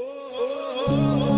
oh, oh, oh. oh.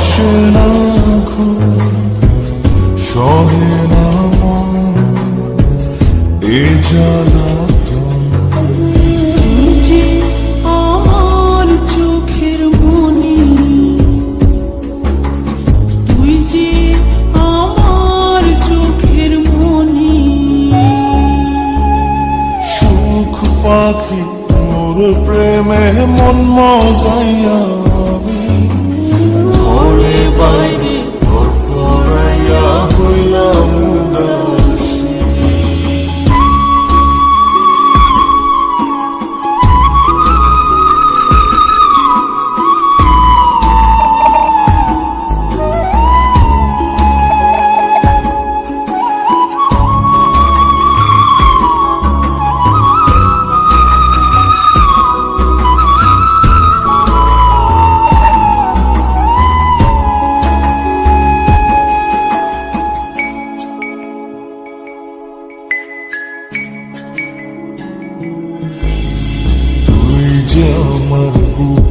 আসে না ঘুম সহে না মন এ জ্বালাতন যে আমার চোখের মনি তুই যে আমার চোখের মনি। সুখ পাখি তোর প্রেমে মন মজাইয়া ঘরে বাইরে ঘর করাইয়া হইলাম।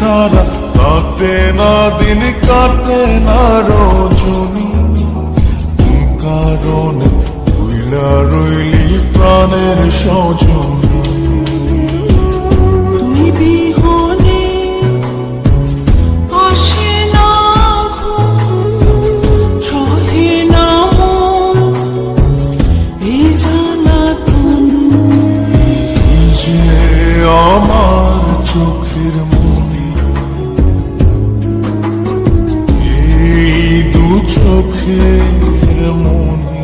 ছাড়া কাটে না দিন কাটে না রজনী। প্রাণের সজনী তুই বিহনে আসে না ঘুম সহে না মন এই যে আমার চোখের মনি এই দু চোখের মনি।